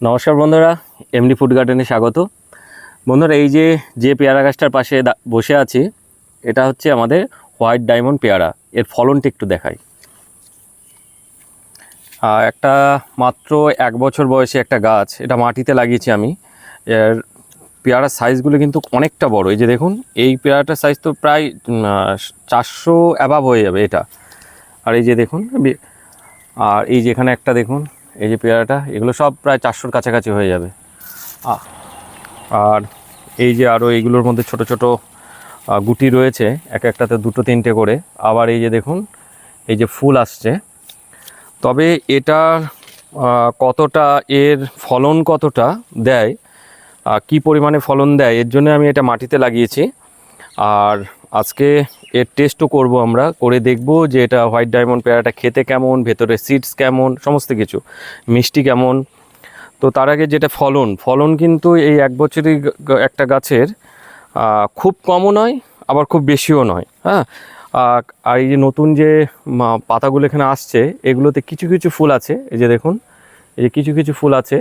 নমস্কার বন্ধুরা MD food গার্ডেনে স্বাগত। বন্ধুরা এই যে যে পেয়ারা গাছটার পাশে বসে আছি এটা হচ্ছে আমাদের হোয়াইট ডায়মন্ড পেয়ারা। এর ফলনটা একটু দেখাই। আহ, একটা মাত্র এক বছর বয়সী একটা গাছ এটা মাটিতে লাগিয়েছি আমি। এর পেয়ারার সাইজগুলো কিন্তু অনেকটা বড়। এই যে দেখুন এই পেয়ারাটার সাইজ তো প্রায় চারশো অ্যাভাব হয়ে যাবে এটা। আর এই যে দেখুন আর এই যে এখানে একটা দেখুন এই যে পেয়ারাটা, এগুলো সব প্রায় চারশোর কাছাকাছি হয়ে যাবে। আর এই যে আরও এইগুলোর মধ্যে ছোট ছোট গুটি রয়েছে, এক একটাতে দুটো তিনটে করে। আবার এই যে দেখুন, এই যে ফুল আসছে। তবে এটা কতটা এর ফলন কতটা দেয় কি পরিমাণে ফলন দেয়, এর জন্য আমি এটা মাটিতে লাগিয়েছি। আর আজকে এর টেস্টও করব আমরা, করে দেখব যে এটা হোয়াইট ডায়মন্ড পেয়ারাটা খেতে কেমন, ভেতরে সিডস কেমন, সমস্ত কিছু, মিষ্টি কেমন। তো তার আগে যেটা ফলন ফলন কিন্তু এই এক বছরই একটা গাছের খুব কমও নয়, আবার খুব বেশিও নয় হ্যাঁ? আর এই যে নতুন যে পাতাগুলো এখানে আসছে, এগুলোতে কিছু কিছু ফুল আছে, এই যে দেখুন, এই যে কিছু কিছু ফুল আছে।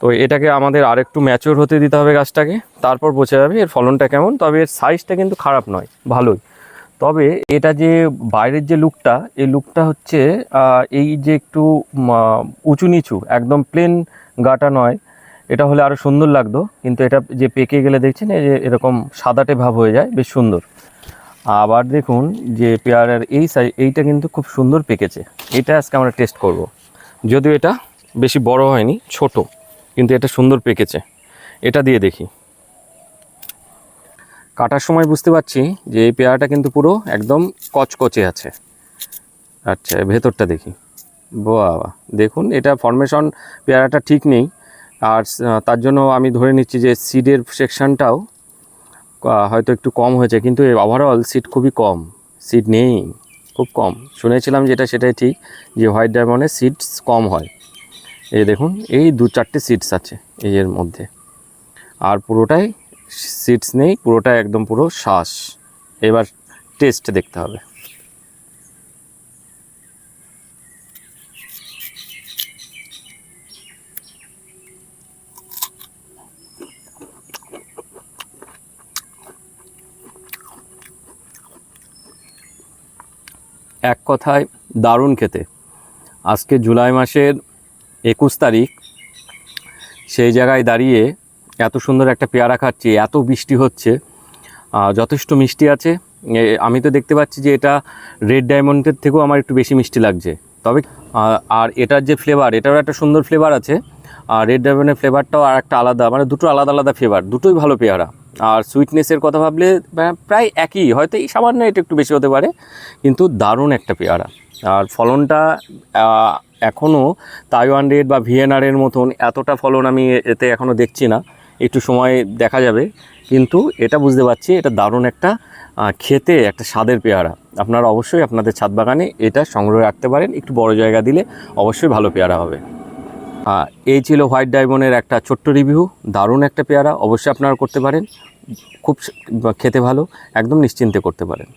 তো এটাকে আমাদের আরেকটু ম্যাচিওর হতে দিতে হবে গাছটাকে। তারপর বোঝা যাবে এর ফলনটা কেমন, তবে এর সাইজটা কিন্তু খারাপ নয়, ভালোই। তবে এটা যে বাইরের যে লুকটা এই লুকটা হচ্ছে এই যে একটু উঁচু নিচু একদম প্লেন গাটা নয়। এটা হলে আরও সুন্দর লাগতো, কিন্তু এটা যে পেকে গেলে দেখছেন, এই যে এরকম সাদাটে ভাব হয়ে যায়, বেশ সুন্দর। আবার দেখুন যে পেয়ারার এই সাইজ এইটা কিন্তু খুব সুন্দর পেকেছে। এটা আজকে আমরা টেস্ট করব। যদিও এটা বেশি বড় হয়নি, ছোট। কিন্তু এটা সুন্দর পেকেছে। এটা দিয়ে দেখি। কাটার সময় বুঝতে পারছি যে এই পেয়ারাটা কিন্তু পুরো একদম কচকচে আছে। আচ্ছা ভেতরটা দেখি। বাবা দেখুন, এটা ফরমেশন পেয়ারাটা ঠিক নেই। আর তার জন্য আমি ধরে নিচ্ছি যে সিডের সেকশানটাও হয়তো একটু কম হয়েছে, কিন্তু ওভারঅল সিট খুবই কম। সিট নেই, খুব কম। শুনেছিলাম যেটা, সেটাই ঠিক, যে হোয়াইট ডায়মন্ডের সিটস কম হয়। এই দেখুন, এই দু চারটে সিটস আছে এই এর মধ্যে। আর পুরোটাই সিটস নেই পুরোটাই একদম পুরো শ্বাস। এবার টেস্ট দেখতে হবে। এক কথায় দারুণ খেতে। আজকে জুলাই মাসের একুশ তারিখ। সেই জায়গায় দাঁড়িয়ে এত সুন্দর একটা পেয়ারা খাচ্ছি, এত বৃষ্টি হচ্ছে যথেষ্ট মিষ্টি আছে। আমি তো দেখতে পাচ্ছি যে এটা রেড ডায়মন্ডের থেকেও আমার একটু বেশি মিষ্টি লাগছে। তবে আর এটার যে ফ্লেভার এটারও একটা সুন্দর ফ্লেভার আছে। আর রেড ডায়মন্ডের ফ্লেভারটাও আর একটা আলাদা মানে দুটো আলাদা আলাদা ফ্লেভার দুটোই ভালো পেয়ারা। আর সুইটনেসের কথা ভাবলে প্রায় একই, হয়তো এই সামান্য এটা একটু বেশি হতে পারে, কিন্তু দারুণ একটা পেয়ারা। আর ফলনটা এখনও তাইওয়ান রেড বা ভিএনআরের মতন এতটা ফলন আমি এতে এখনও দেখছি না, একটু সময় দেখা যাবে, কিন্তু এটা বুঝতে পারছি, এটা দারুণ একটা খেতে একটা স্বাদের পেয়ারা। আপনারা অবশ্যই আপনাদের ছাদ বাগানে এটা সংগ্রহ রাখতে পারেন, একটু বড় জায়গা দিলে অবশ্যই ভালো পেয়ারা হবে। এই ছিল হোয়াইট ডায়মন্ডের একটা ছোট্ট রিভিউ। দারুণ একটা পেয়ারা, অবশ্যই আপনারা করতে পারেন। খুব খেতে ভালো, একদম নিশ্চিন্তে করতে পারেন।